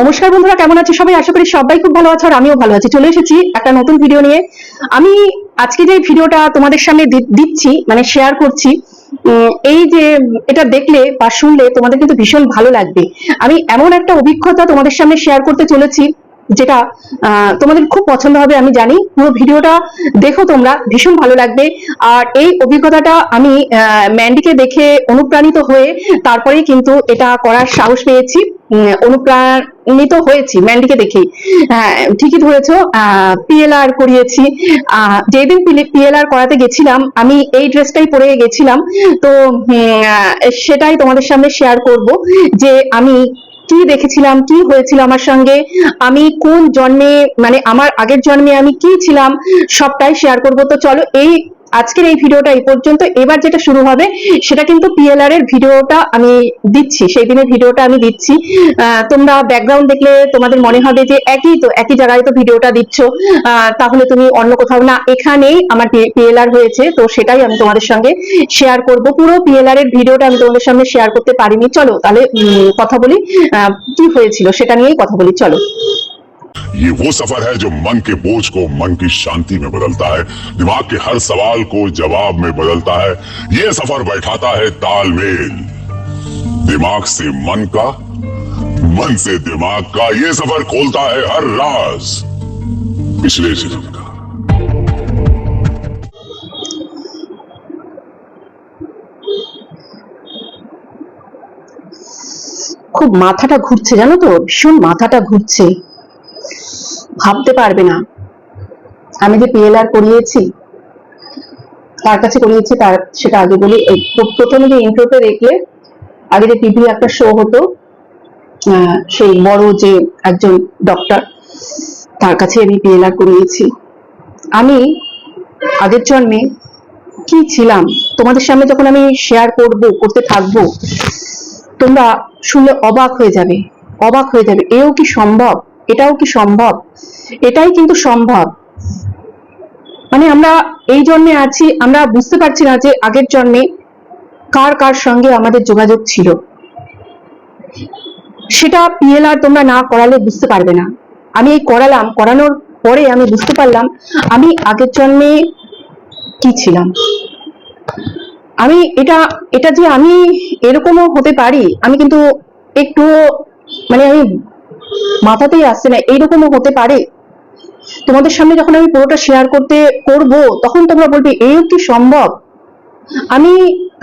নমস্কার বন্ধুরা, কেমন আছে সবাই? আশা করি সবাই খুব ভালো আছে আর আমিও ভালো আছি। চলে এসেছি একটা নতুন ভিডিও নিয়ে। আমি আজকে যে ভিডিওটা তোমাদের সামনে দিচ্ছি মানে শেয়ার করছি এই যে এটা দেখলে বা শুনলে তোমাদের কিন্তু ভীষণ ভালো লাগবে। আমি এমন একটা অভিজ্ঞতা তোমাদের সামনে শেয়ার করতে চলেছি, যেটা তোমাদের খুব পছন্দ হবে, আমি জানি। পুরো ভিডিওটা দেখো তোমরা, ভীষণ ভালো লাগবে। আর এই অভিজ্ঞতাটা আমি ম্যান্ডিকে দেখে অনুপ্রাণিত হয়ে তারপরেই কিন্তু এটা করার সাহস পেয়েছি। অনুপ্রাণিত হয়েছি, ম্যান্ডিকে দেখেই। হ্যাঁ ঠিকই ধরেছো পিএলআর করিয়েছি। যেদিন পিএলআর করাতে গেছিলাম, আমি এই ড্রেসটাই পরে গেছিলাম। তো সেটাই তোমাদের সামনে শেয়ার করব যে আমি কি দেখেছিলাম, কি হয়েছিল আমার সঙ্গে, আমি কোন জন্মে মানে আমার আগের জন্মে আমি কি ছিলাম, সবটাই শেয়ার করব। তো চলো, এই আজকের এই ভিডিওটা এই পর্যন্ত। এবার যেটা শুরু হবে, সেটা কিন্তু পিএলআর এর ভিডিওটা আমি দিচ্ছি। সেই দিনের ভিডিওটা আমি দিচ্ছি। তোমরা ব্যাকগ্রাউন্ড দেখলে তোমাদের মনে হবে যে একই তো, একই জায়গায় তো ভিডিওটা দিচ্ছ। তাহলে তুমি অন্য কোথাও না, এখানেই আমার পিএলআর হয়েছে। তো সেটাই আমি তোমাদের সঙ্গে শেয়ার করব। পুরো পিএলআর এর ভিডিওটা আমি তোমাদের সামনে শেয়ার করতে পারিনি। চলো, তাহলে কথা বলি। কি হয়েছিল সেটা নিয়েই কথা বলি। চলো। ये वो सफर है जो मन के बोझ को मन की शांति में बदलता है दिमाग के हर सवाल को जवाब में बदलता है ये सफर बैठाता है तालमेल दिमाग से मन का मन से दिमाग का ये सफर खोलता है हर राज पिछले जन्म का খুব মাথাটা ঘুরছে জানো তো ভীষণ মাথাটা ঘুরছে ভাবতে পারবে না। আমি যে পিএলআর করিয়েছি, তার কাছে করিয়েছি, তার সেটা আগে বলি প্রথমে যে ইন্ট্রোতে দেখলে, আগে যে টিভি একটা শো হতো সেই বড় যে একজন ডক্টর তার কাছে আমি পিএলআর করিয়েছি। আমি আগের জন্মে কি ছিলাম, তোমাদের সামনে যখন আমি শেয়ার করব, করতে থাকব, তোমরা শুনলে অবাক হয়ে যাবে, অবাক হয়ে যাবে, এও কি সম্ভব? এটাও কি সম্ভব? এটাই কিন্তু সম্ভব। মানে আমরা এই জন্মে আছি, আমরা বুঝতে পারছি না যে আগের জন্মে কার কার সঙ্গে আমাদের যোগাযোগ ছিল। সেটা পিএলআর তোমরা না করালে বুঝতে পারবে না। আমি এই করালাম, করানোর পরে আমি বুঝতে পারলাম আমি আগের জন্মে কি ছিলাম। আমি এটা এটা যে আমি এরকমও হতে পারি, আমি কিন্তু একটু মানে আমি মাথাতেই আসছে না, এইরকমও হতে পারে? তোমাদের সামনে যখন আমি পুরোটা শেয়ার করতে করব, তখন তোমরা বলবে, এও কি সম্ভব? আমি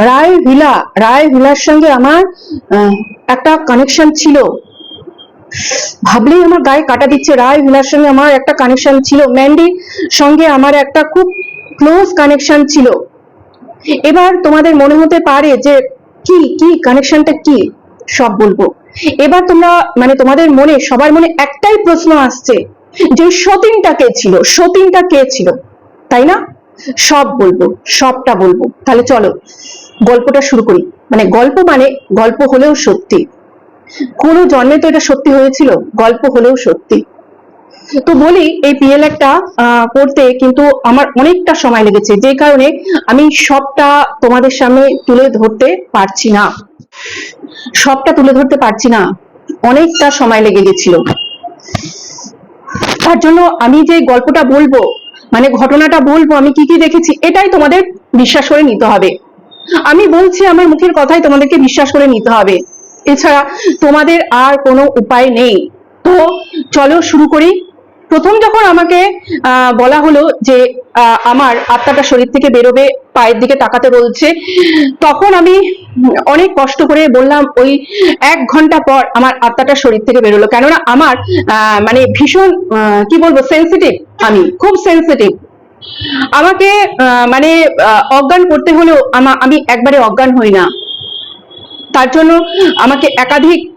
রায় ভিলা, রায় ভিলার সঙ্গে আমার একটা কানেকশন ছিল। ভাবলেই আমার গায়ে কাটা দিচ্ছে, রায় ভিলার সঙ্গে আমার একটা কানেকশন ছিল। ম্যান্ডির সঙ্গে আমার একটা খুব ক্লোজ কানেকশন ছিল। এবার তোমাদের মনে হতে পারে যে, কি কি কানেকশনটা কি? সব বলব। এবার তোমরা মানে তোমাদের মনে, সবার মনে একটাই প্রশ্ন আসছে যে সতীনটা কে ছিল? সতীনটা কে ছিল? তাই না? সব বলব, সবটা বলব। তাহলে চলো, গল্পটা শুরু করি। মানে গল্প মানে গল্প হলেও সত্যি। কোনো জন্মে তো এটা সত্যি হয়েছিল, গল্প হলেও সত্যি। তো বলি, এই পিএলআরটা করতে কিন্তু আমার অনেকটা সময় লেগেছে, যে কারণে আমি সবটা তোমাদের সামনে তুলে ধরতে পারছি না। সবটা তুলে ধরতে পারছি না। অনেকটা সময় লেগে গেছিল। তার জন্য আমি যে গল্পটা বলব মানে ঘটনাটা বলব, আমি কি কি দেখেছি, এটাই তোমাদের বিশ্বাস করে নিতে হবে। আমি বলছি, আমার মুখের কথাই তোমাদেরকে বিশ্বাস করে নিতে হবে। এছাড়া তোমাদের আর কোনো উপায় নেই। তো চলো শুরু করি। প্রথম যখন আমাকে বলা হলো যে আমার আত্মাটা শরীর থেকে বেরোবে পায়ের দিকে তাকাতে বলছে। তখন আমি অনেক কষ্ট করে বললাম, ওই এক ঘণ্টা পর আমার আত্মাটা শরীর থেকে বেরোলো। কেননা আমার মানে ভীষণ কি বলব সেন্সিটিভ আমি, খুব সেন্সিটিভ আমাকে মানে অজ্ঞান করতে হলেও আমা- একবারে অজ্ঞান হই না। তার জন্য আমাকে একাধিক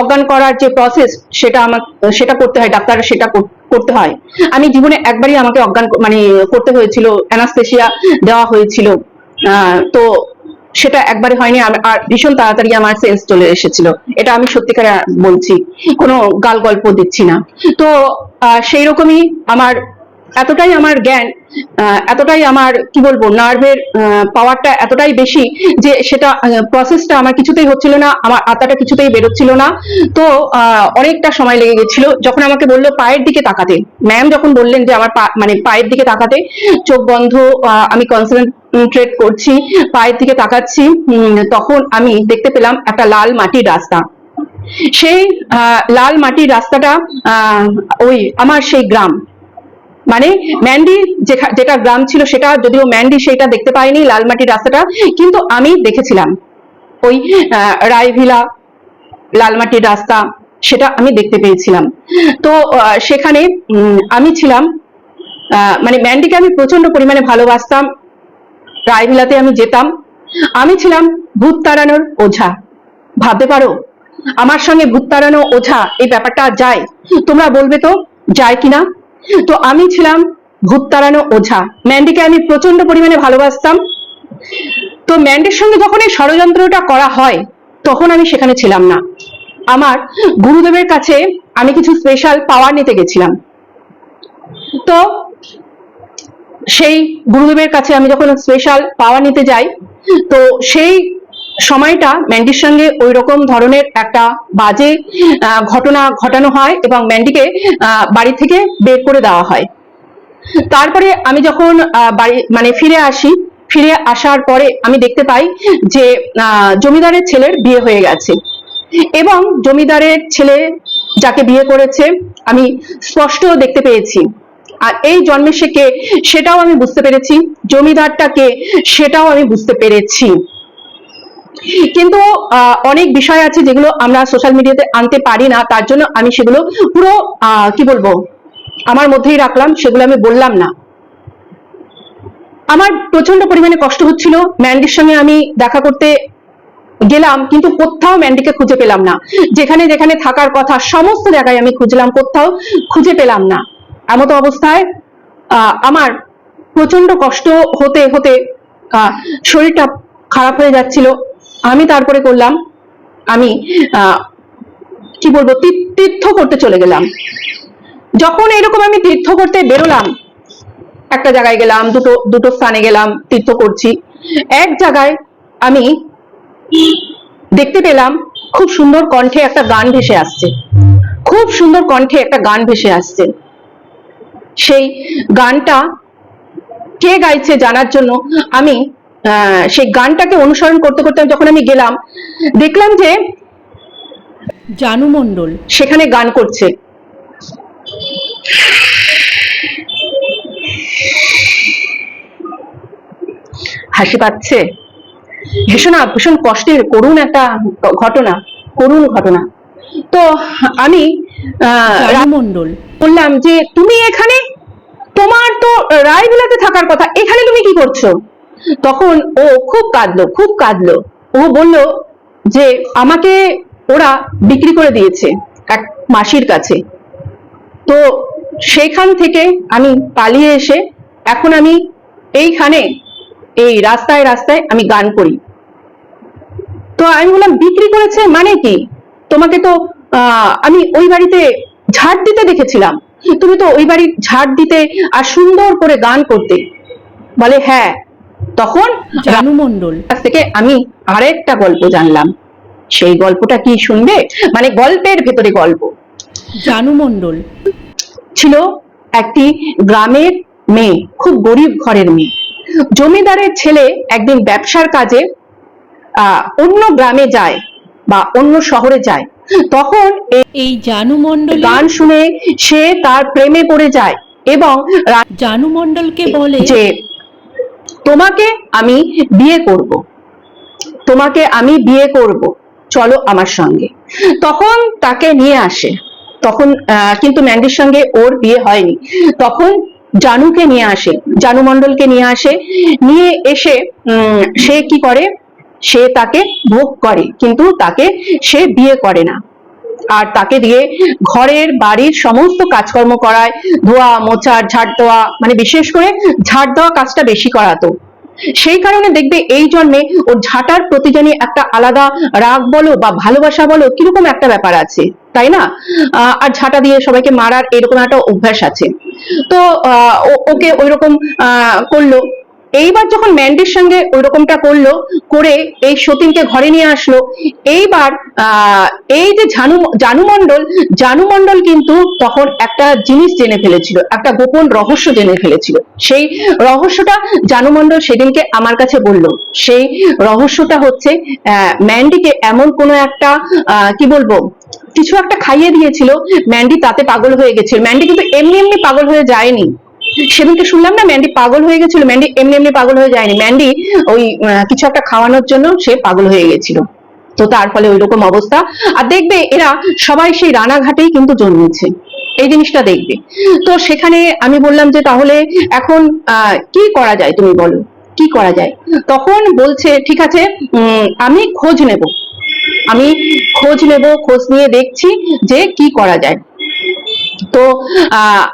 অজ্ঞান করার যে প্রসেস সেটা আমার সেটা করতে হয়, ডাক্তার সেটা করতে হয়। আমি জীবনে একবারই আমাকে অজ্ঞান মানে করতে হয়েছিল অ্যানাস্থেসিয়া দেওয়া হয়েছিল। তো সেটা একবারে হয়নি, আর ভীষণ তাড়াতাড়ি আমার সেন্স চলে এসেছিল। এটা আমি সত্যিকারে বলছি, কোনো গাল গল্প দিচ্ছি না। তো সেই রকমই আমার এতটাই আমার জ্ঞান এতটাই আমার, কি বলব নার্ভের পাওয়ারটা এতটাই বেশি যে সেটা প্রসেসটা আমার কিছুতেই হচ্ছিল না, আমার আতাটা কিছুতেই বেরোচ্ছিল না। তো অনেকটা সময় লেগে গেছিল যখন আমাকে বলল পায়ের দিকে তাকাতে। ম্যাম যখন বললেন যে আমার মানে পায়ের দিকে তাকাতে, চোখ বন্ধ আমি কনসেন্ট্রেট করছি, পায়ের দিকে তাকাচ্ছি তখন আমি দেখতে পেলাম একটা লাল মাটির রাস্তা। সেই লাল মাটির রাস্তাটা ওই আমার সেই গ্রাম। মানে ম্যান্ডি যেটা গ্রাম ছিল সেটা যদিও ম্যান্ডি সেটা দেখতে পাইনি লাল মাটির রাস্তাটা, কিন্তু আমি দেখেছিলাম। ওই রায়ভিলা লালমাটির রাস্তা, সেটা আমি দেখতে পেয়েছিলাম। তো সেখানে আমি ছিলাম মানে ম্যান্ডিকে আমি প্রচণ্ড পরিমাণে ভালোবাসতাম রায়ভিলাতে আমি যেতাম। আমি ছিলাম ভূত তাড়ানোর ওঝা। ভাবতে পারো, আমার সঙ্গে ভূত তাড়ানো ওঝা, এই ব্যাপারটা যায়? তোমরা বলবে তো, যায় কিনা? তো আমি ছিলাম ভূত তাড়ানো ওঝা। ম্যান্ডিকে আমি প্রচণ্ড পরিমাণে ভালোবাসতাম। তো ম্যান্ডির সঙ্গে যখন এই ষড়যন্ত্রটা করা হয়, তখন আমি সেখানে ছিলাম না। আমার গুরুদেবের কাছে আমি কিছু স্পেশাল পাওয়ার নিতে গেছিলাম। তো সেই গুরুদেবের কাছে আমি যখন স্পেশাল পাওয়ার নিতে যাই, তো সেই সময়টা ম্যান্ডির সঙ্গে ওই রকম ধরনের একটা বাজে ঘটনা ঘটানো হয় এবং ম্যান্ডিকে বাড়ি থেকে বের করে দেওয়া হয়। তারপরে আমি যখন বাড়ি মানে ফিরে আসি, ফিরে আসার পরে আমি দেখতে পাই যে জমিদারের ছেলের বিয়ে হয়ে গেছে। এবং জমিদারের ছেলে যাকে বিয়ে করেছে, আমি স্পষ্ট দেখতে পেয়েছি। আর এই জন্মে সে কে, সেটাও আমি বুঝতে পেরেছি। জমিদারটা কে, সেটাও আমি বুঝতে পেরেছি। কিন্তু অনেক বিষয় আছে যেগুলো আমরা সোশ্যাল মিডিয়াতে আনতে পারি না, তার জন্য আমি সেগুলো পুরো কি বলব, আমার মধ্যেই রাখলাম, সেগুলো আমি বললাম না। আমার প্রচণ্ড পরিমাণে কষ্ট হচ্ছিল, ম্যান্ডির সঙ্গে আমি দেখা করতে গেলাম, কিন্তু কোথাও ম্যান্ডিকে খুঁজে পেলাম না। যেখানে যেখানে থাকার কথা, সমস্ত জায়গায় আমি খুঁজলাম, কোথাও খুঁজে পেলাম না। এমত অবস্থায় আমার প্রচণ্ড কষ্ট হতে হতে শরীরটা খারাপ হয়ে যাচ্ছিল। আমি তারপরে করলাম, আমি কি বলব তীর্থ করতে চলে গেলাম। যখন এরকম আমি তীর্থ করতে বেরোলাম, একটা জায়গায় গেলাম, দুটো দুটো স্থানে গেলাম, তীর্থ করছি। এক জায়গায় আমি দেখতে পেলাম, খুব সুন্দর কণ্ঠে একটা গান ভেসে আসছে। খুব সুন্দর কণ্ঠে একটা গান ভেসে আসছে। সেই গানটা কে গাইছে জানার জন্য আমি সেই গানটাকে অনুসরণ করতে করতে যখন আমি গেলাম দেখলাম যে জানু মণ্ডল। সেখানে গান করছে। হাসি পাচ্ছে। ভীষণ ভীষণ কষ্টের করুণ একটা ঘটনা করুণ ঘটনা। তো আমি মণ্ডল। বললাম যে তুমি এখানে? তোমার তো রায়বিলাতে থাকার কথা এখানে তুমি কি করছ? তখন ও খুব কাঁদলো খুব কাঁদলো। ও বলল যে, আমাকে ওরা বিক্রি করে দিয়েছে এক মাসির কাছে। তো সেখান থেকে আমি পালিয়ে এসে এখন আমি এইখানে, এই রাস্তায় রাস্তায় আমি গান করি। তো আমি বললাম, বিক্রি করেছে মানে কি? তোমাকে তো আমি ওই বাড়িতে ঝাড় দিতে দেখেছিলাম। তুমি তো ওই বাড়ি ঝাড় দিতে আর সুন্দর করে গান করতে। বলে হ্যাঁ। তখন জানু মণ্ডল কাছ থেকে আমি আরেকটা গল্প জানলাম। সেই গল্পটা কি শুনবে? মানে গল্পের ভেতরে গল্প। জানু মণ্ডল ছিল একটি গ্রামের মেয়ে খুব গরিব ঘরের মেয়ে। জমিদারের ছেলে একদিন ব্যবসার কাজে আহ, অন্য গ্রামে যায় বা অন্য শহরে যায়। তখন এই জানু মণ্ডল গান শুনে সে তার প্রেমে পড়ে যায় এবং জানু মণ্ডলকে বলে যে তোমাকে আমি বিয়ে করব। তোমাকে আমি বিয়ে করব। চলো আমার সঙ্গে। তখন তাকে নিয়ে আসে। তখন কিন্তু ম্যান্ডির সঙ্গে ওর বিয়ে হয়নি। তখন জানুকে নিয়ে আসে। জানু মণ্ডলকে নিয়ে আসে। নিয়ে এসে সে কি করে? সে তাকে ভোগ করে, কিন্তু তাকে সে বিয়ে করে না। আর তাকে দিয়ে ঘরের বাড়ির সমস্ত কাজকর্ম করায়, ধোয়া মোছা ঝাড় দেওয়া মানে বিশেষ করে ঝাড় দেওয়া কাজটা বেশি করাতো। সেই কারণে দেখবে এই জন্মে ওর ঝাঁটার প্রতি জানি একটা আলাদা রাগ বলো বা ভালোবাসা বলো কীরকম একটা ব্যাপার আছে, তাই না? আর ঝাঁটা দিয়ে সবাইকে মারার এরকম একটা অভ্যাস আছে। তো ও- ওকে ওইরকম করল। এইবার যখন ম্যান্ডির সঙ্গে ওই রকমটা করল, করে এই সতীনকে ঘরে নিয়ে আসলো, এইবার এই যে জানু জানু মণ্ডল জানু মণ্ডল কিন্তু তখন একটা জিনিস জেনে ফেলেছিল, একটা গোপন রহস্য জেনে ফেলেছিল। সেই রহস্যটা জানু মণ্ডল সেদিনকে আমার কাছে বলল। সেই রহস্যটা হচ্ছে ম্যান্ডিকে এমন কোনো একটা কি বলব, কিছু একটা খাইয়ে দিয়েছিল ম্যান্ডি তাতে পাগল হয়ে গেছিল ম্যান্ডি কিন্তু এমনি এমনি পাগল হয়ে যায়নি। সেদিনকে শুনলাম না, ম্যান্ডি পাগল হয়ে গেছিল। ম্যান্ডি এমনি এমনি পাগল হয়ে যায়নি। ম্যান্ডি ওই কিছু একটা খাওয়ানোর জন্য সে পাগল হয়ে গেছিল। তো তার ফলে ওই রকম অবস্থা। আর দেখবে এরা সবাই সেই রানাঘাটেই কিন্তু জন্মেছে। এই জিনিসটা দেখবে। তো সেখানে আমি বললাম যে তাহলে এখন কি করা যায় তুমি বলো? কি করা যায়? তখন বলছে, ঠিক আছে আমি খোঁজ নেব। আমি খোঁজ নেব, খোঁজ নিয়ে দেখছি যে কি করা যায়। তো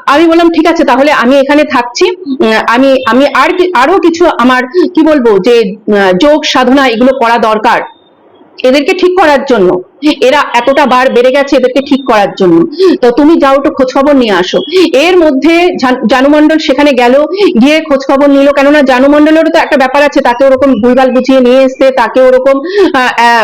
আমি বললাম, ঠিক আছে, তাহলে আমি এখানে থাকছি। আমি আমি আর কি- আরও কিছু আমার, কি বলব, যে যোগ, সাধনা, এগুলো করা দরকার। এদেরকে ঠিক করার জন্য। এরা এতটা বার বেড়ে গেছে এদেরকে ঠিক করার জন্য। তো তুমি যাও একটু খোঁজ খবর নিয়ে আসো। এর মধ্যে জান- জানুমণ্ডল সেখানে গেল গিয়ে খোঁজ খবর নিল। কেননা জানুমণ্ডলেরও তো একটা ব্যাপার আছে তাকে ওরকম ভুলভাল গুছিয়ে নিয়ে এসছে তাকে ওরকম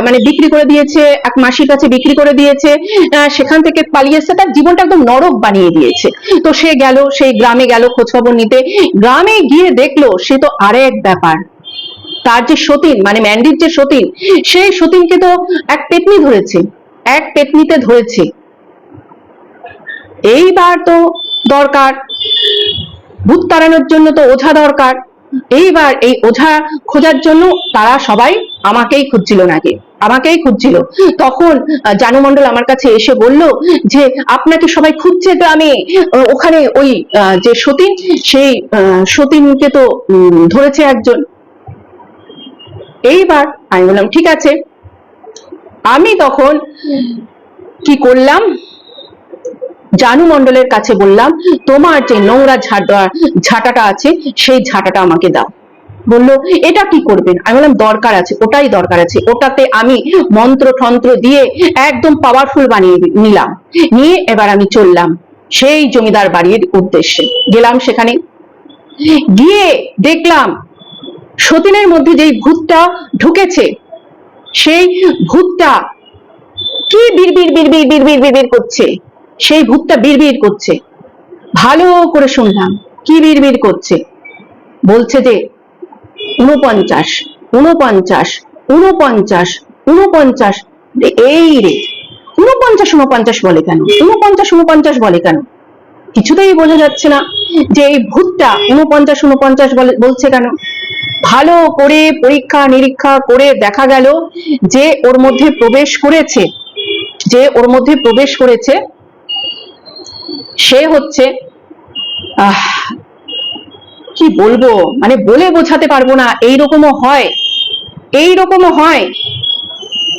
মানে বিক্রি করে দিয়েছে এক মাসির কাছে বিক্রি করে দিয়েছে আহ, সেখান থেকে পালিয়ে এসছে তার জীবনটা একদম নরক বানিয়ে দিয়েছে। তো সে গেল সেই গ্রামে গেল খোঁজ খবর নিতে। গ্রামে গিয়ে দেখল সে তো আরেক ব্যাপার। তার যে সতীন মানে ম্যান্ডির যে সতীন সেই সতীনকে তো এক পেতনি ধরেছে এক পেতনিতে ধরেছে। এইবার তো দরকার ভূত তাড়ানোর জন্য তো ওঝা দরকার। এইবার এই ওঝা খোঁজার জন্য তারা সবাই আমাকেই খুঁজছিল নাকি আমাকেই খুঁজছিল। তখন জানু মণ্ডল আমার কাছে এসে বলল যে আপনাকে সবাই খুঁজছে গ্রামে আহ, ওখানে ওই যে সতীন সেই সতীনকে তো ধরেছে একজন। এইবার আমি বললাম, ঠিক আছে। আমি তখন কি করলাম? জানু মণ্ডলের কাছে বললাম, তোমার যে নোংরা ঝাঁটা, ঝাঁটাটা আছে, সেই ঝাঁটাটা আমাকে দাও। বলল, এটা কি করবেন? আমি বললাম, দরকার আছে, ওটাই দরকার আছে। ওটাতে আমি মন্ত্র তন্ত্র দিয়ে একদম পাওয়ারফুল বানিয়ে নিলাম। নিয়ে এবার আমি চললাম সেই জমিদার বাড়ির উদ্দেশ্যে। গেলাম সেখানে। গিয়ে দেখলাম সতীনের মধ্যে যেই ভূতটা ঢুকেছে, সেই ভূতটা কি বিড়বিড় বিড়বিড় বিড়বিড় বিড়বিড় করছে? সেই ভূতটা বিড়বিড় করছে। ভালো করে শুনলাম, কি বিড়বিড় করছে? বলছে যে উনপঞ্চাশ উনপঞ্চাশ উনপঞ্চাশ উনপঞ্চাশ এই রে উনপঞ্চাশ উনপঞ্চাশ বলে কেন? উনপঞ্চাশ উনপঞ্চাশ বলে কেন? কিছুতেই বোঝা যাচ্ছে না যে এই ভূতটা উনপঞ্চাশ উনপঞ্চাশ বলে, বলছে কেন? ভালো করে পরীক্ষা, নিরীক্ষা করে দেখা গেল যে ওর মধ্যে প্রবেশ করেছে। যে ওর মধ্যে প্রবেশ করেছে, সে হচ্ছে কি বলব? মানে বলে বোঝাতে পারব না, এইরকমও হয় এইরকমও হয়।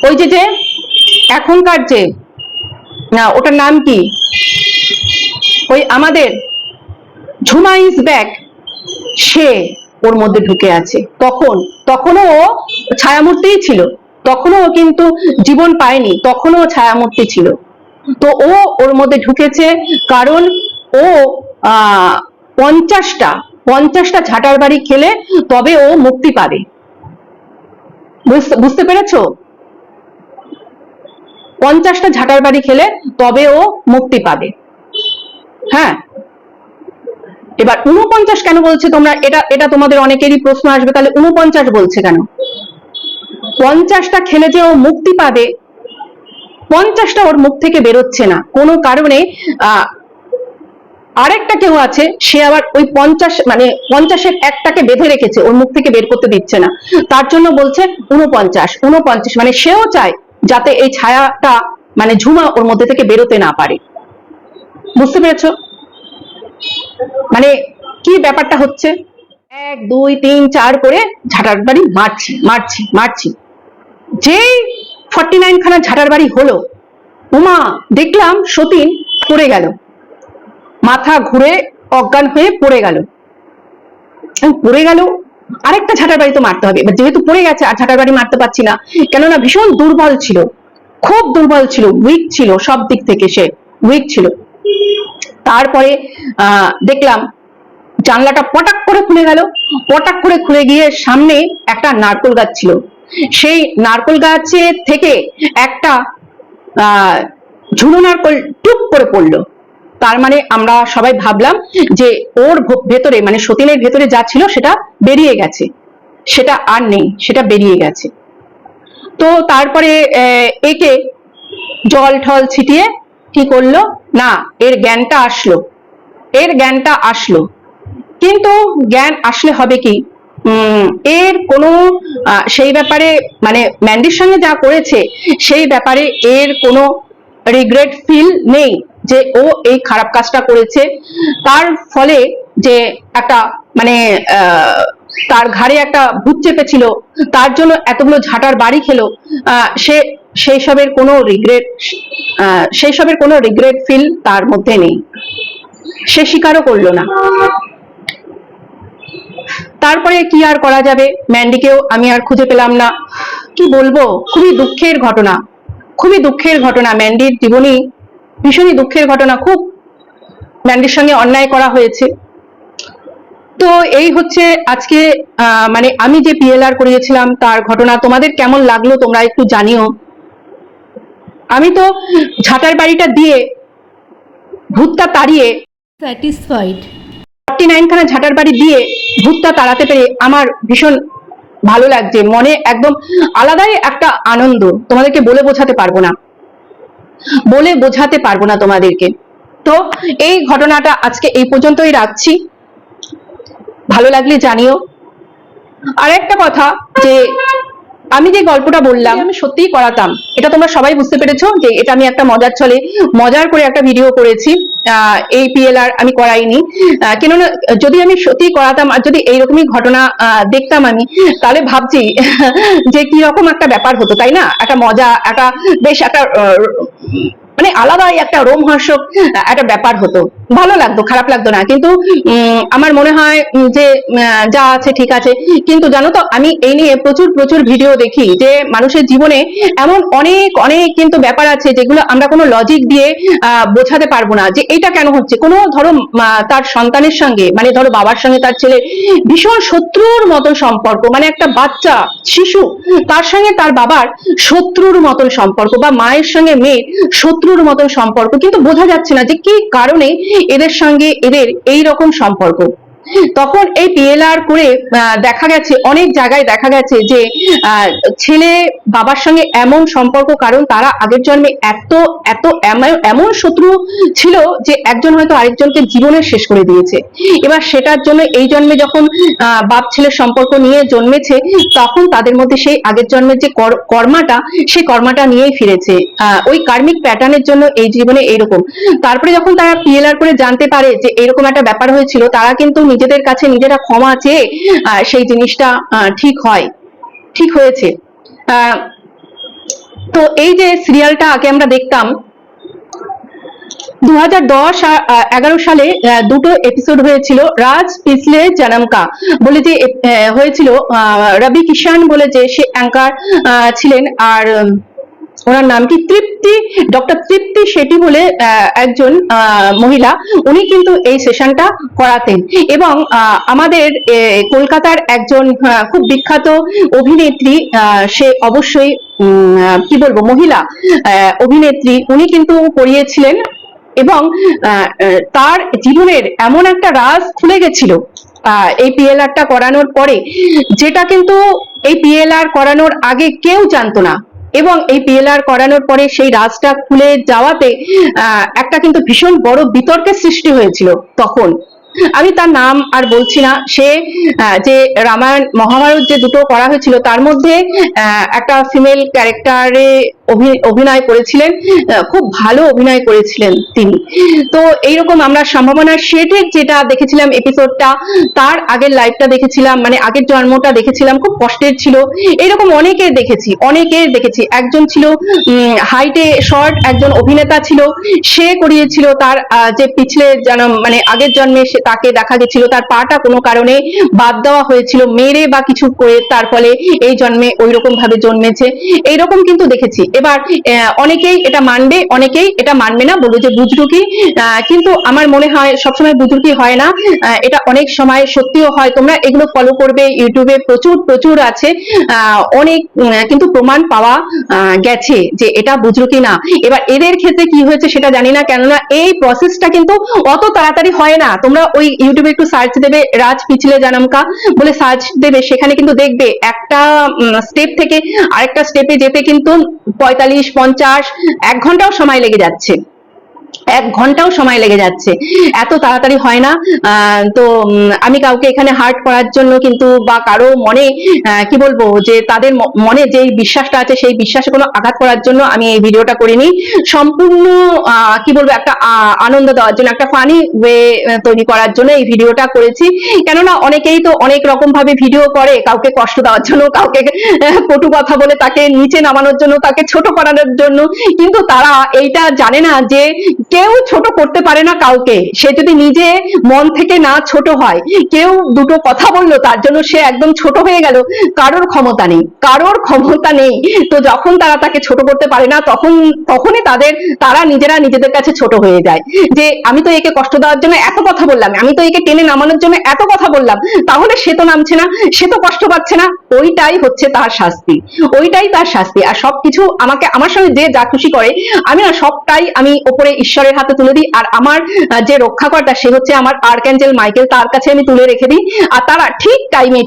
ওই যে যে, এখনকার যে, না, ওটার নাম কি? ওই আমাদের ঝুমা ইজ ব্যাক সে। ওর মধ্যে ঢুকে আছে। তখন, তখনও ও ছায়ামূর্তিই ছিল। তখনও ও কিন্তু জীবন পায়নি। তখনও ছায়ামূর্তি ছিল। তো ও ওর মধ্যে ঢুকেছে কারণ ও পঞ্চাশটা পঞ্চাশটা ঝাঁটার বাড়ি খেলে তবে ও মুক্তি পাবে। বুঝতে পেরেছ? পঞ্চাশটা ঝাঁটার বাড়ি খেলে তবে ও মুক্তি পাবে। হ্যাঁ? এবার উনপঞ্চাশ কেন বলছে তোমরা? এটা এটা তোমাদের অনেকেরই প্রশ্ন আসবে, তাহলে উনপঞ্চাশ বলছে কেন? পঞ্চাশটা খেলে যে ও মুক্তি পাবে। পঞ্চাশটা ওর মুখ থেকে বেরোচ্ছে না। কোনো কারণে আরেকটা কেউ আছে, সে আবার ওই পঞ্চাশ মানে পঞ্চাশের একটাকে বেঁধে রেখেছে, ওর মুখ থেকে বের করতে দিচ্ছে না। তার জন্য বলছে উনপঞ্চাশ উনপঞ্চাশ মানে সেও চায় যাতে এই ছায়াটা মানে ঝুমা ওর মধ্যে থেকে বেরোতে না পারে। বুঝতে পেরেছ? মানে কি ব্যাপারটা হচ্ছে? এক, দুই, তিন, চার করে ঝাঁটার বাড়ি মারছি মারছি মারছি। যেই ফর্টি নাইন খানা ঝাঁটার বাড়ি হলো, উমা, দেখলাম সতীন পড়ে গেল। মাথা ঘুরে অজ্ঞান হয়ে পড়ে গেল। পড়ে গেল, আরেকটা ঝাঁটার বাড়ি তো মারতে হবে। যেহেতু পড়ে গেছে, আর ঝাঁটার বাড়ি মারতে পারছি না, কেননা ভীষণ দুর্বল ছিল, খুব দুর্বল ছিল উইক ছিল সব দিক থেকে সে উইক ছিল। তারপরে দেখলাম জানলাটা পটাক করে খুলে গেল। পটাক করে খুলে গিয়ে সামনে একটা নারকোল গাছ ছিল। সেই নারকোল গাছের থেকে একটা ঝুড়ো নারকোল টুপ করে পড়ল। তার মানে আমরা সবাই ভাবলাম যে ওর ভেতরে মানে সতীনের ভেতরে যা ছিল সেটা বেরিয়ে গেছে। সেটা আর নেই, সেটা বেরিয়ে গেছে। তো তারপরে একে জল ঠল ছিটিয়ে কি করল? না, এর জ্ঞানটা আসলো। এর জ্ঞানটা আসলো। কিন্তু জ্ঞান আসলে হবে কি? এর কোনো সেই ব্যাপারে মানে ম্যান্ডির সঙ্গে যা করেছে, সেই ব্যাপারে এর কোনো রিগ্রেট ফিল নেই যে ও এই খারাপ কাজটা করেছে। তার ফলে যে একটা মানে তার ঘাড়ে একটা ভূত চেপেছিল, তার জন্য এতগুলো ঝাঁটার বাড়ি খেলো সে সেই সবের কোনো রিগ্রেট সেই সবের কোনো রিগ্রেট ফিল তার মধ্যে নেই। সে স্বীকারও করল না। তারপরে কি আর করা যাবে? ম্যান্ডিকেও, আমি আর খুঁজে পেলাম না। কি বলব? খুবই দুঃখের ঘটনা। খুবই দুঃখের ঘটনা। ম্যান্ডির জীবনী ভীষণই দুঃখের ঘটনা। খুব ম্যান্ডির সঙ্গে অন্যায় করা হয়েছে। তো এই হচ্ছে আজকে মানে আমি যে পিএলআর করিয়েছিলাম, তার ঘটনা। তোমাদের কেমন লাগল তোমরা একটু জানিও। আমি তো ঝাঁটার বাড়িটা দিয়ে ভূতটা তাড়িয়ে স্যাটিসফাইড ফর্টি নাইন খানা ঝাঁটার বাড়ি দিয়ে ভূতটা তাড়াতে পেরে আমার ভীষণ ভালো লাগছে। মনে একদম আলাদাই একটা আনন্দ। তোমাদেরকে বলে বোঝাতে পারব না। বলে বোঝাতে পারব না তোমাদেরকে। তো এই ঘটনাটা আজকে এই পর্যন্তই রাখছি। ভালো লাগলে জানিও। আর একটা কথা যে আমি যে গল্পটা বললাম আমি সত্যিই করাতাম। এটা তোমরা সবাই বুঝতে পেরেছ যে এটা আমি একটা মজার ছলে মজার করে একটা ভিডিও করেছি। আহ, এই পিএলআর আমি করাইনি। কেননা যদি আমি সত্যি করাতাম আর যদি এইরকমই ঘটনা আহ, দেখতাম আমি তাহলে ভাবছি যে কি রকম একটা ব্যাপার হতো তাই না? একটা মজা একটা বেশ একটা মানে আলাদাই একটা রোমহর্ষক একটা ব্যাপার হতো। ভালো লাগতো, খারাপ লাগতো না। কিন্তু আমার মনে হয় যে যা আছে ঠিক আছে। কিন্তু জানো তো, আমি এই নিয়ে প্রচুর প্রচুর ভিডিও দেখি যে, মানুষের জীবনে এমন অনেক অনেক কিন্তু ব্যাপার আছে যেগুলো আমরা কোনো লজিক দিয়ে বোঝাতে পারব না। যে, এটা কেন হচ্ছে? কোনো ধরো তার সন্তানের সঙ্গে মানে ধরো বাবার সঙ্গে তার ছেলে, ভীষণ শত্রুর মতো সম্পর্ক মানে একটা বাচ্চা, শিশু, তার সঙ্গে তার বাবার শত্রুর মতন সম্পর্ক, বা মায়ের সঙ্গে মেয়ের শত্রুর মতো সম্পর্ক, কিন্তু বোঝা যাচ্ছে না যে কি কারণে এদের সঙ্গে এদের এই রকম সম্পর্ক। তখন এই পিএলআর করে দেখা গেছে, অনেক জায়গায় দেখা গেছে যে ছেলে বাবার সঙ্গে এমন সম্পর্ক, কারণ তারা আগের জন্মে এত এত এমন- শত্রু ছিল যে একজন হয়তো আরেকজনকে জীবনের শেষ করে দিয়েছে। এবার সেটার জন্য এই জন্মে যখন বাপ ছেলের সম্পর্ক নিয়ে জন্মেছে, তখন তাদের মধ্যে সেই আগের জন্মের যে কর- কর্মাটা, সেই কর্মাটা নিয়েই ফিরেছে। ওই কার্মিক প্যাটার্নের জন্য এই জীবনে এইরকম তারপরে যখন তারা পিএলআর করে জানতে পারে যে এরকম একটা ব্যাপার হয়েছিল, তারা কিন্তু নিজেদের কাছে নিজেরা ক্ষমা চেয়ে সেই জিনিসটা ঠিক হয়, ঠিক হয়েছে। তো এই যে সিরিয়ালটা আগে আমরা দেখতাম দু হাজার দশ এগারো সালে দুটো এপিসোড হয়েছিল, রাজ, পিছলে, জনমকা। বলে যে হয়েছিল রবি কিষান বলে যে সে অ্যাঙ্কার ছিলেন। আর ওনার নাম কি? তৃপ্তি ডক্টর তৃপ্তি শেট্টি বলে একজন মহিলা। উনি কিন্তু এই সেশনটা করাতেন। এবং আমাদের কলকাতার একজন খুব বিখ্যাত অভিনেত্রী সে অবশ্যই কি বলব, মহিলা অভিনেত্রী। উনি কিন্তু করিয়েছিলেন এবং তার জীবনের এমন একটা রাজ খুলে গেছিল এই পিএলআরটা করানোর পরে, যেটা কিন্তু এই পিএলআর করানোর আগে কেউ জানতো না। এবং এই পিএলআর করানোর পরে সেই রাজটা খুলে যাওয়াতে একটা কিন্তু ভীষণ বড় বিতর্কের সৃষ্টি হয়েছিল তখন। আমি তার নাম আর বলছি না। সে যে রামায়ণ মহাভারত যে দুটো করা হয়েছিল, তার মধ্যে একটা ফিমেল ক্যারেক্টারে অভিনয় করেছিলেন খুব ভালো অভিনয় করেছিলেন তিনি। তো এইরকম আমরা সম্ভাবনা শেডের যেটা দেখেছিলাম এপিসোডটা তার আগের লাইফটা দেখেছিলাম মানে আগের জন্মটা দেখেছিলাম, খুব কষ্টের ছিল। এরকম অনেকের দেখেছি অনেকের দেখেছি। একজন ছিল হাইটে শর্ট একজন অভিনেতা ছিল। সে করিয়েছিল তার যে পিছলে যেন মানে আগের জন্মে সে তাকে দেখা গেছিল, তার পাটা কোনো কারণে বাদ দেওয়া হয়েছিল, মেরে বা কিছু করে তার ফলে এই জন্মে ওই রকম ভাবে জন্মেছে। এইরকম কিন্তু দেখেছি। এবার অনেকেই এটা মানবে, অনেকেই এটা মানবে না, বলব যে বুজরুকি কিন্তু আমার মনে হয় সবসময় বুজরুকি হয় না এটা অনেক সময় সত্যিও হয়, তোমরা এগুলো ফলো করবে ইউটিউবে প্রচুর প্রচুর আছে অনেক কিন্তু প্রমাণ পাওয়া গেছে যে এটা বুজরুকি না। এবার এদের ক্ষেত্রে কি হয়েছে সেটা জানি না, কেননা এই প্রসেসটা কিন্তু অত তাড়াতাড়ি হয় না। তোমরা ওই ইউটিউবে একটু সার্চ দেবে, রাজ পিছলে জানামকা বলে সার্চ দেবে, সেখানে কিন্তু দেখবে একটা স্টেপ থেকে আরেকটা স্টেপে যেতে কিন্তু পঁয়তাল্লিশ পঞ্চাশ এক ঘন্টাও সময় লেগে যাচ্ছে। এক ঘন্টাও সময় লেগে যাচ্ছে। এত তাড়াতাড়ি হয় না। তো আমি কাউকে এখানে হার্ট করার জন্য কিন্তু বা কারও মনে কি বলব, যে তাদের মনে যে বিশ্বাসটা আছে, সেই বিশ্বাসে কোনো আঘাত করার জন্য আমি এই ভিডিওটা করিনি। সম্পূর্ণ কি বলব, একটা আনন্দ দেওয়ার জন্য, একটা ফানি ওয়ে তৈরি করার জন্য এই ভিডিওটা করেছি। কেননা অনেকেই তো অনেক রকম ভাবে ভিডিও করে, কাউকে কষ্ট দেওয়ার জন্য, কাউকে কটু কথা বলে তাকে নিচে নামানোর জন্য, তাকে ছোট করানোর জন্য। কিন্তু তারা এইটা জানে না যে কেউ ছোট করতে পারে না কাউকে। সে যদি নিজে মন থেকে না ছোট হয়, কেউ দুটো কথা বলল, তার জন্য সে একদম ছোট হয়ে গেল। কারোর ক্ষমতা নেই, কারোর ক্ষমতা নেই। তো যখন তারা তাকে ছোট করতে পারে না, তখন, তখনই তাদের, তারা নিজেরা নিজেদের কাছে ছোট হয়ে যায়। যে আমি তো একে কষ্ট দেওয়ার জন্য এত কথা বললাম, আমি তো একে টেনে নামানোর জন্য এত কথা বললাম, তাহলে সে তো নামছে না, সে তো কষ্ট পাচ্ছে না। ওইটাই হচ্ছে তার শাস্তি। ওইটাই তার শাস্তি। আর সবকিছু আমাকে, আমার সঙ্গে যে যা খুশি করে, আমি না সবটাই আমি ওপরে ঈশ্বরের হাতে তুলে দিই। আর আমার যে রক্ষাকর্তা, সে হচ্ছে আমার আর্ক মাইকেল তার কাছে আমি তুলে রেখে দিই। আর তারা ঠিক টাইমে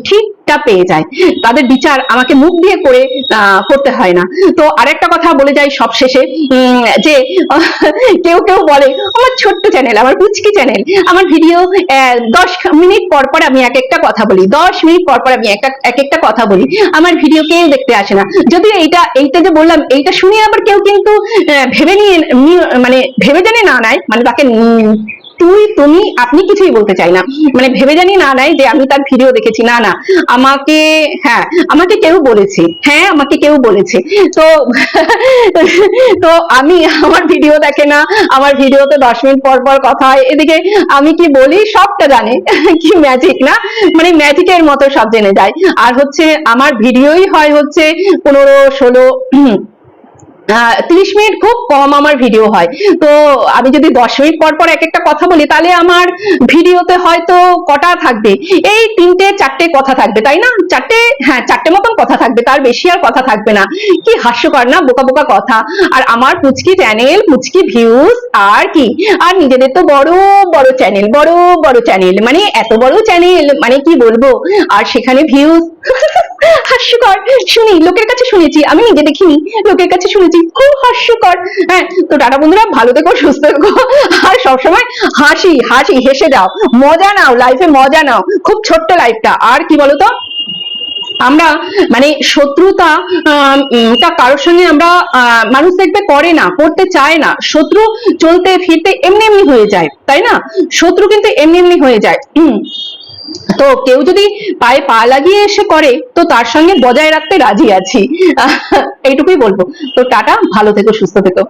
ঠিকটা পেয়ে যায়। তাদের বিচার আমাকে মুখ দিয়ে করে করতে হয় না। তো আরেকটা কথা বলে যাই সব শেষে যে, কেউ কেউ বলে, আমার ছোট্ট চ্যানেল আমার পুচকি চ্যানেল আমার ভিডিও দশ মিনিট পর পর আমি এক একটা কথা বলি, দশ মিনিট পর পর আমি এক একটা কথা বলি, আমার ভিডিও কেউ দেখতে আসে না। যদিও এইটা এইটা যে বললাম, এইটা শুনে আবার কেউ কিন্তু ভেবে নিয়ে মানে ভেবে জানে না নেয় মানে তাকে তুই, তুমি, আপনি কিছুই বলতে চাই না। মানে ভেবে জানি না নাই যে আমি তার ভিডিও দেখেছি। না না, আমাকে হ্যাঁ আমাকে কেউ বলেছে। হ্যাঁ আমাকে কেউ বলেছে। তো তো আমি আমার ভিডিও দেখে না, আমার ভিডিওতে দশ মিনিট পর পর কথা হয়। এদিকে আমি কি বলি, সবটা জানে, কি ম্যাজিক না? মানে ম্যাজিকের মতো সব জেনে যায়। আর হচ্ছে, আমার ভিডিওই হয় হচ্ছে পনেরো, ষোলো তিরিশ মিনিট খুব কম আমার ভিডিও হয়। তো আমি যদি দশ মিনিট পর পর এক একটা কথা বলি, তাহলে আমার ভিডিওতে হয়তো কটা থাকবে? এই তিনটে, চারটে কথা থাকবে, তাই না? চারটে হ্যাঁ চারটে মতন কথা থাকবে, তার বেশি আর কথা থাকবে না। কি হাস্যকর না? বোকা বোকা কথা। আর আমার পুচকি চ্যানেল পুচকি ভিউজ আর কি? আর নিজেদের তো বড় বড় চ্যানেল বড় বড় চ্যানেল মানে এত বড় চ্যানেল মানে কি বলব? আর সেখানে ভিউজ হাস্যকর। শুনি, লোকের কাছে শুনেছি, আমি নিজে দেখিনি, লোকের কাছে শুনেছি, খুব হাস্যকর। হ্যাঁ তো টাটা বন্ধুরা, ভালো থেকো, সুস্থ থেকো। আর সবসময় হাসি হাসি, হেসে যাও মজা নাও লাইফে মজা নাও। খুব ছোট্ট লাইফটা আর কি বলতো? আমরা মানে শত্রুতা তা কারোর সঙ্গে আমরা মানুষ দেখবে করে না, করতে চায় না। শত্রু চলতে, ফিরতে এমনি এমনি হয়ে যায়, তাই না? শত্রু কিন্তু এমনি এমনি হয়ে যায়। তো কেউ যদি পায়ে পা লাগিয়ে এসে করে, তো তার সঙ্গে বজায় রাখতে রাজি আছি। এইটুকুই বলব। তো টাটা, ভালো থেকো, সুস্থ থেকো।